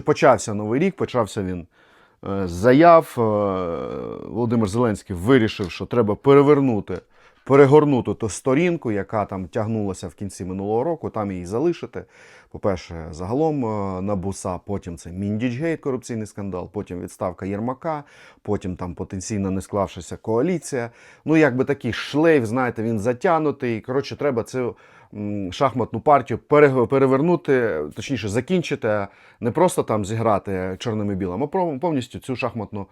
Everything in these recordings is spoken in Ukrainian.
Почався новий рік, почався він е, з заяв. Е, Володимир Зеленський вирішив, що треба перевернути, перегорнути ту сторінку, яка там тягнулася в кінці минулого року, там її залишити. По-перше, загалом е, на буса, потім це Міндічгейт, корупційний скандал, потім відставка Єрмака, потім там потенційно не склавшися коаліція. Ну, якби такий шлейф, знаєте, він затягнутий. Коротше, треба цю шахматну партію перевернути, точніше, закінчити, не просто там зіграти чорним і білим, а повністю цю шахматну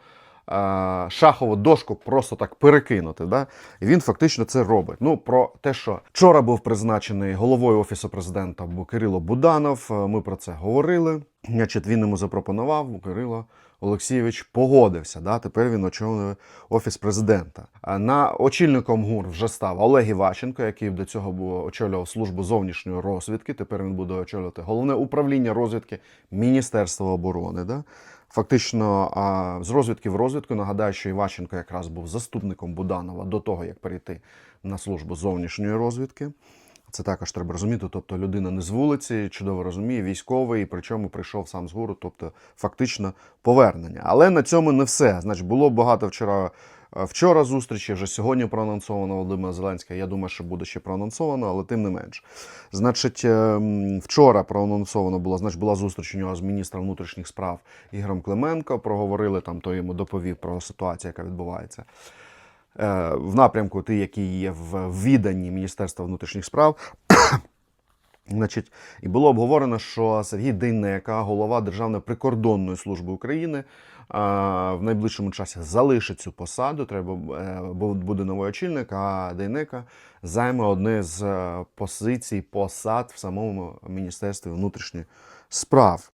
шахову дошку просто так перекинути. Да? І він фактично це робить. Ну, про те, що вчора був призначений головою Офісу президента Кирило Буданов, е, ми про це говорили. Значить, він йому запропонував, Кирило Олексійович погодився. Да? Тепер він очолює Офіс президента. А На очільником ГУР вже став Олег Іващенко, який до цього був очолював службу зовнішньої розвідки. Тепер він буде очолювати головне управління розвідки Міністерства оборони. Да? Фактично, з розвідки в розвідку нагадаю, що Іващенко якраз був заступником Буданова до того, як перейти на службу зовнішньої розвідки. Це також треба розуміти. Тобто людина не з вулиці, чудово розуміє, військовий, і причому прийшов сам з гуру, тобто фактично повернення. Але на цьому не все. Значить, було багато вчора. Е, Вчора зустрічі, вже сьогодні проанонсовано Володимира Зеленського. Я думаю, що буде ще проанонсовано, але тим не менш. Значить, ем, вчора проанонсовано було, значить, була зустріч у нього з міністром внутрішніх справ Ігорем Клименко. Проговорили там, той йому доповів про ситуацію, яка відбувається е, в напрямку, ті, які є в відданні Міністерства внутрішніх справ. Значить, і було обговорено, що Сергій Дейнека, голова Державної прикордонної служби України, в найближчому часі залишить цю посаду. Треба е, буде новий очільник, а Дейнека займе одне з е, позицій посад в самому Міністерстві внутрішніх справ.